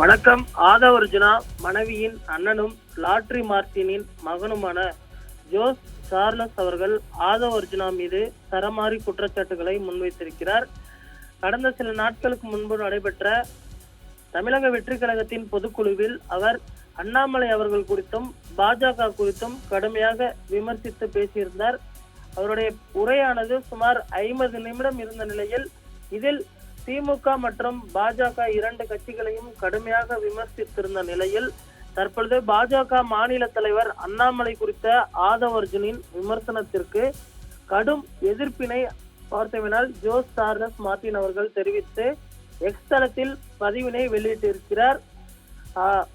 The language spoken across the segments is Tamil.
வணக்கம். ஆதவர்ஜுனா மனைவியின் அண்ணனும் லாட்ரி மார்டினின் மகனுமான ஜோஸ் சார்லஸ் அவர்கள் ஆதவர்ஜுனா மீது சரமாரி குற்றச்சாட்டுகளை முன்வைத்திருக்கிறார். கடந்த சில நாட்களுக்கு முன்பு நடைபெற்ற தமிழக வெற்றி கழகத்தின் பொதுக்குழுவில் அவர் அண்ணாமலை அவர்கள் குறித்தும் பாஜக குறித்தும் கடுமையாக விமர்சித்து பேசியிருந்தார். அவருடைய உரையானது சுமார் ஐம்பது நிமிடம் இருந்த நிலையில் இதில் திமுக மற்றும் பாஜக இரண்டு கட்சிகளையும் கடுமையாக விமர்சித்திருந்த நிலையில் தற்பொழுது பாஜக மாநில தலைவர் அண்ணாமலை குறித்த ஆதவர்ஜுனின் விமர்சனத்திற்கு கடும் எதிர்ப்பினை பார்த்தவினால் ஜோஸ் சார்லஸ் மார்டின் அவர்கள் தெரிவித்து எக்ஸ் தளத்தில் பதிவினை வெளியிட்டிருக்கிறார். ஆஹ்,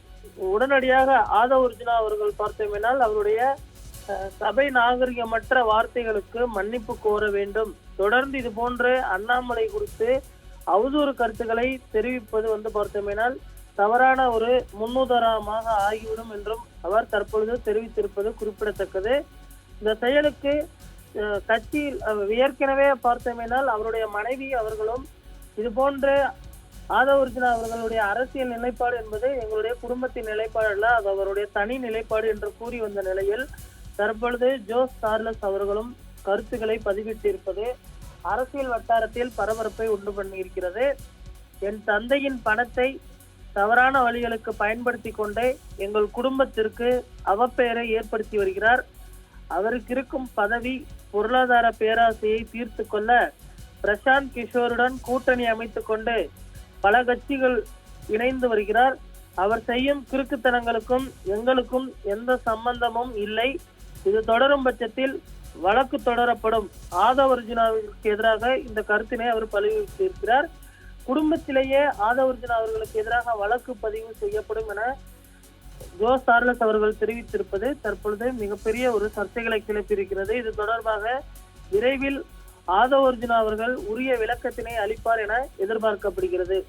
உடனடியாக ஆதவர்ஜுனா அவர்கள் பார்த்தோமெனால் அவருடைய அஹ், சபை நாகரிகமற்ற வார்த்தைகளுக்கு மன்னிப்பு கோர வேண்டும். தொடர்ந்து இது போன்று அண்ணாமலை குறித்து அவதூறு கருத்துக்களை தெரிவிப்பது வந்து பார்த்தோமேனால் தவறான ஒரு முன்னுதாரணமாக ஆகிவிடும் என்றும் அவர் தற்பொழுது தெரிவித்திருப்பது குறிப்பிடத்தக்கது. இந்த செயலுக்கு கட்சியில் ஏற்கனவே பார்த்தோமேனால் அவருடைய மனைவி அவர்களும் இது போன்ற ஆதவ அர்ஜுனா அவர்களுடைய அரசியல் நிலைப்பாடு என்பது எங்களுடைய குடும்பத்தின் நிலைப்பாடு அல்ல அது அவருடைய தனி நிலைப்பாடு என்று கூறி வந்த நிலையில் தற்பொழுது ஜோஸ் சார்லஸ் அவர்களும் கருத்துக்களை பதிவிட்டிருப்பது அரசியல் வட்டாரத்தில் பரபரப்பை உண்டு பண்ணியிருக்கிறது. என் தந்தையின் பணத்தை தவறான வழிகளுக்கு பயன்படுத்தி கொண்டே எங்கள் குடும்பத்திற்கு அவப்பெயரை ஏற்படுத்தி வருகிறார். அவருக்கு இருக்கும் பதவி பொருளாதார பேராசையை தீர்த்து கொள்ள பிரசாந்த் கிஷோருடன் கூட்டணி அமைத்துக் கொண்டு பல கட்சிகள் இணைந்து வருகிறார். அவர் செய்யும் கிறுக்குத்தனங்களுக்கும் எங்களுக்கும் எந்த சம்பந்தமும் இல்லை. இது தொடரும் பட்சத்தில் வழக்கு தொடரப்படும். ஆதவர்ஜுனாவிற்கு எதிராக இந்த கருத்தினை அவர் பதிவிட்டிருக்கிறார் குடும்பத்திலேயே ஆதவர்ஜுனா அவர்களுக்கு எதிராக வழக்கு பதிவு செய்யப்படும் என ஜோ சார்லஸ் அவர்கள் தெரிவித்திருப்பது தற்பொழுது மிகப்பெரிய ஒரு சர்ச்சைகளை கிளப்பியிருக்கிறது. இது தொடர்பாக விரைவில் ஆதவர்ஜுனா அவர்கள் உரிய விளக்கத்தினை அளிப்பார் என எதிர்பார்க்கப்படுகிறது.